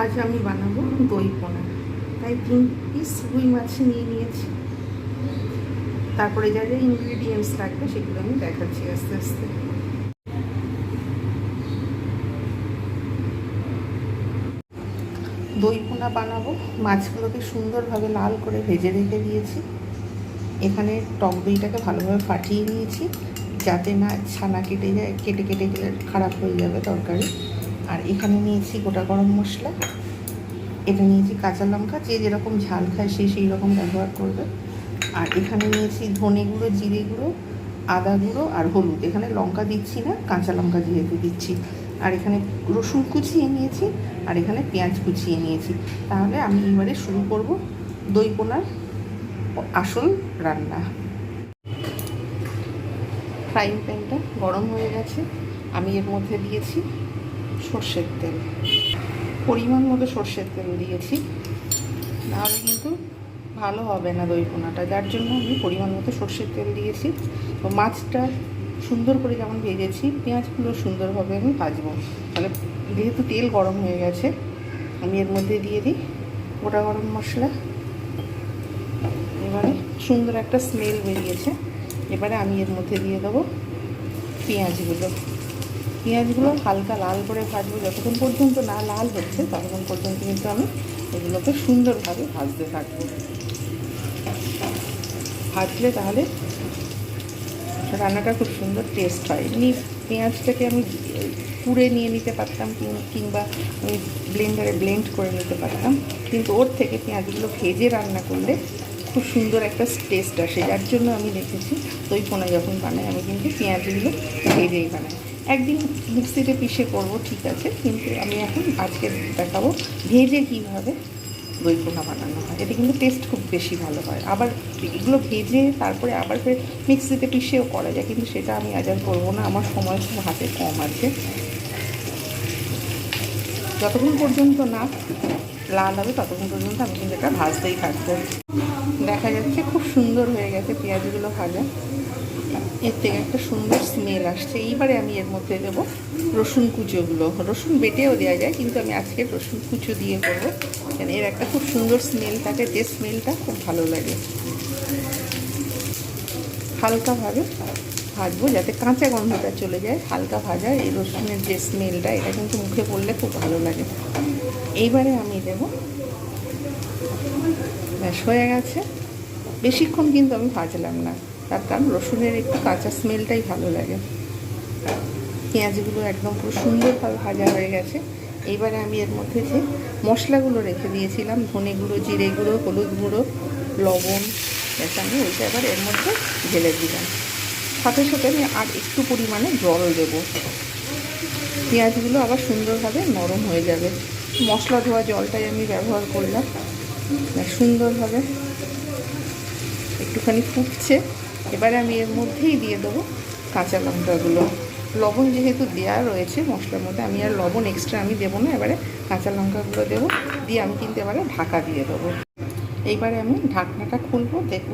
আজ আমি বানাবো দই পোনা। তাই তিন পিস রুই মাছ নিয়ে নিয়েছি। তারপরে যা যা ইনগ্রিডিয়েন্টস লাগবে সেগুলো আমি দেখাচ্ছি আস্তে আস্তে। দই পোনা বানাবো। মাছগুলোকে সুন্দরভাবে লাল করে ভেজে রেখে দিয়েছি। এখানে টক দইটাকে ভালোভাবে ফাটিয়ে নিয়েছি। যাতে না ছানা কেটে যায়, কেটে কেটে গেলে খারাপ হয়ে যাবে তরকারি। আর এখানে নিয়েছি গোটা গরম মশলা। এটা নিয়েছি কাঁচা লঙ্কা, যে যেরকম ঝাল খায় সে সেই রকম ব্যবহার করবে। আর এখানে নিয়েছি ধনে গুঁড়ো, জিরে গুঁড়ো, আদা গুঁড়ো আর হলুদ। এখানে লঙ্কা দিচ্ছি না, কাঁচা লঙ্কা যেহেতু দিচ্ছি। আর এখানে রসুন কুচিয়ে নিয়েছি, আর এখানে পেঁয়াজ কুচিয়ে নিয়েছি। তাহলে আমি এবারে শুরু করব দই পোনার আসল রান্না। ফ্রাইং প্যানটা গরম হয়ে গেছে। আমি এর মধ্যে দিয়েছি সর্ষের তেল। পরিমাণ মতো সর্ষের তেল দিয়েছি। নাহলে কিন্তু ভালো হবে না দই পোনাটা। যার জন্য আমি পরিমাণ মতো সর্ষের তেল দিয়েছি। তো মাছটা সুন্দর করে যেমন ভেজেছি, পেঁয়াজগুলো সুন্দরভাবে আমি ভাজবো। তাহলে যেহেতু তেল গরম হয়ে গেছে, আমি এর মধ্যে দিয়ে দিই গোটা গরম মশলা। এবারে সুন্দর একটা স্মেল বেরিয়েছে। এবারে আমি এর মধ্যে দিয়ে দেবো পেঁয়াজগুলো। পেঁয়াজগুলো হালকা লাল করে ভাজবো। যতক্ষণ পর্যন্ত না লাল হচ্ছে, ততক্ষণ পর্যন্ত কিন্তু আমি এগুলোকে সুন্দরভাবে ভাজতে থাকব। ভাজলে তাহলে রান্নাটা খুব সুন্দর টেস্ট হয়। এমনি পেঁয়াজটাকে আমি পুড়ে নিয়ে নিতে পারতাম কিংবা আমি ব্লেন্ডারে ব্লেন্ড করে নিতে পারতাম। কিন্তু ওর থেকে পেঁয়াজগুলো ভেজে রান্না করলে খুব সুন্দর একটা টেস্ট আসে। যার জন্য আমি দেখেছি দই পোনা যখন বানাই আমি কিন্তু পেঁয়াজগুলো ভেজেই বানাই। একদিন মিক্সিতে পিষে করব, ঠিক আছে, কিন্তু আমি এখন আজকে দেখাবো ভেজে কীভাবে দই পোনা বানানো হয়। এতে কিন্তু টেস্ট খুব বেশি ভালো হয়। আবার এগুলো ভেজে তারপরে আবার ফের মিক্সিতে পিষেও করা যায়, কিন্তু সেটা আমি আজ আর করব না, আমার সময় খুব হাতে কম আছে। যতক্ষণ পর্যন্ত না লাল হবে, ততক্ষণ পর্যন্ত আমি কিন্তু এটা ভাজতেই থাকব। দেখা যাচ্ছে খুব সুন্দর হয়ে গেছে পেঁয়াজগুলো ভাজা। এর থেকে একটা সুন্দর স্মেল আসছে। এইবারে আমি এর মধ্যে দেবো রসুন কুচোগুলো। রসুন বেটেও দেওয়া যায়, কিন্তু আমি আজকে রসুন কুচো দিয়ে করব। কেন, এর একটা খুব সুন্দর স্মেল থাকে, যে স্মেলটা খুব ভালো লাগে। হালকাভাবে ভাজবো যাতে কাঁচা গন্ধটা চলে যায়। হালকা ভাজা এই রসুনের যে স্মেলটা এটা কিন্তু মুখে পড়লে খুব ভালো লাগে। এইবারে আমি দেব, ব্যাস হয়ে গেছে। বেশিক্ষণ কিন্তু আমি ভাজলাম না। তার কারণ রসুনের একটু কাঁচা স্মেলটাই ভালো লাগে। পেঁয়াজগুলো একদম পুরো সুন্দরভাবে ভাজা হয়ে গেছে। এবারে আমি এর মধ্যে যে মশলাগুলো রেখে দিয়েছিলাম, ধনে গুঁড়ো, জিরে গুঁড়ো, হলুদ গুঁড়ো, লবণ আমি ওইটা এবার এর মধ্যে ঢেলে দিলাম। সাথে সাথে আমি আর একটু পরিমাণে জল দেব। পেঁয়াজগুলো আবার সুন্দরভাবে নরম হয়ে যাবে। মশলা ধোয়া জলটাই আমি ব্যবহার করলাম। সুন্দরভাবে একটুখানি ফুটছে। এবারে আমি এর মধ্যেই দিয়ে দেবো কাঁচা লঙ্কাগুলো। লবণ যেহেতু দেওয়া রয়েছে মশলার মধ্যে, আমি আর লবণ এক্সট্রা আমি দেবো না, এবারে কাঁচা লঙ্কাগুলো দেবো, দিয়ে আমি কিন্তু এবারে ঢাকা দিয়ে দেবো। এইবারে আমি ঢাকনাটা খুলবো, দেখব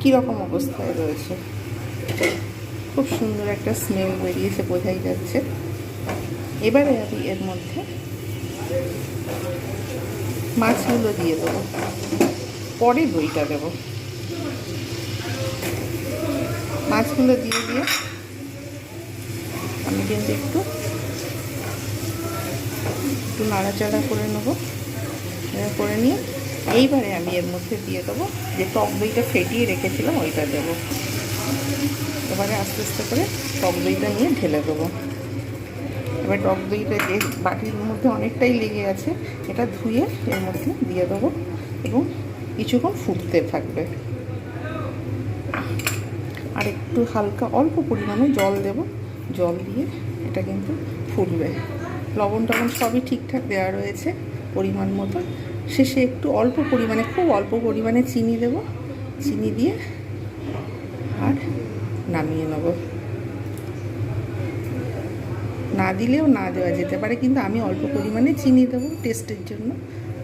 কীরকম অবস্থায় রয়েছে। খুব সুন্দর একটা স্মেল বেরিয়েছে, বোঝাই যাচ্ছে। এবারে আমি এর মধ্যে মাছগুলো দিয়ে দেবো। পরে দইটা দেবো। মাছগুলো দিয়ে দিয়ে আমি কিন্তু একটু একটু নাড়াচাড়া করে নেব। করে নিয়ে এইবারে আমি এর মধ্যে দিয়ে দেবো। যে টক দইটা ফেটিয়ে রেখেছিলাম ওইটা দেবো। এবারে আস্তে আস্তে করে টক দইটা নিয়ে ঢেলে দেবো। এবার টক দইটা যে বাটির মধ্যে অনেকটাই লেগে আছে, এটা ধুয়ে এর মধ্যে দিয়ে দেবো এবং কিছুক্ষণ ফুটতে থাকবে। আর একটু হালকা, অল্প পরিমাণে জল দেব। জল দিয়ে এটা কিন্তু ফুটবে। লবণ টবণ সবই ঠিকঠাক দেওয়া রয়েছে পরিমাণ মতো। শেষে একটু অল্প পরিমাণে, খুব অল্প পরিমাণে চিনি দেব। চিনি দিয়ে আর নামিয়ে নেব। না দিলেও না দেওয়া যেতে পারে, কিন্তু আমি অল্প পরিমাণে চিনি দেবো টেস্টের জন্য।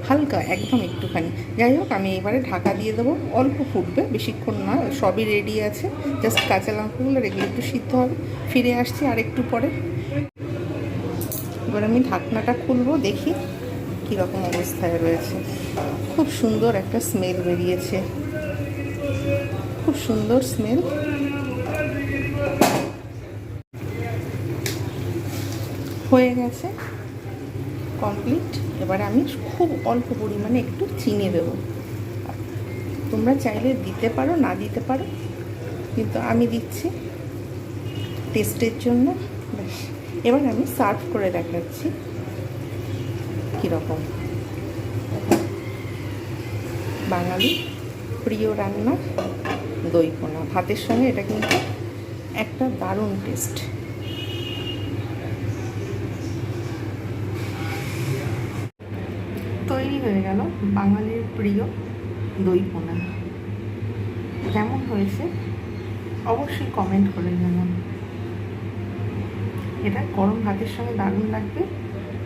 হালকা, একদম একটুখানি। যাই হোক, আমি এবারে ঢাকা দিয়ে দেবো। অল্প ফুটবে, বেশিক্ষণ না, সবই রেডি আছে। জাস্ট কাঁচা লঙ্কাগুলো রেখে একটু সিদ্ধ হবে। ফিরে আসছি আর একটু পরে। এবার আমি ঢাকনাটা খুলবো, দেখি কীরকম অবস্থায় রয়েছে। খুব সুন্দর একটা স্মেল বেরিয়েছে। খুব সুন্দর স্মেল হয়ে গেছে। কমপ্লিট এবারে আমি খুব অল্প পরিমাণে একটু চিনি দেবো। তোমরা চাইলে দিতে পারো, না দিতে পারো। কিন্তু আমি দিচ্ছি টেস্টের জন্য। ব্যাস, এবার আমি সার্ভ করে দেখাচ্ছি কীরকম। বাঙালি প্রিয় রান্না দই পোনা। ভাতের সঙ্গে এটা কিন্তু একটা দারুণ টেস্ট। তৈরি হয়ে গেল বাঙালির প্রিয় দই পোনা। কেমন হয়েছে? অবশ্যই কমেন্ট করে জানান এটা গরম ভাতের সঙ্গে দারুণ লাগবে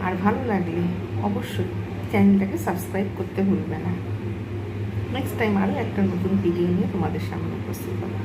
আর ভালো লাগলে অবশ্যই চ্যানেলটাকে সাবস্ক্রাইব করতে ভুলবে না। নেক্সট টাইম আরও একটা নতুন ভিডিও নিয়ে তোমাদের সামনে উপস্থিত হবে।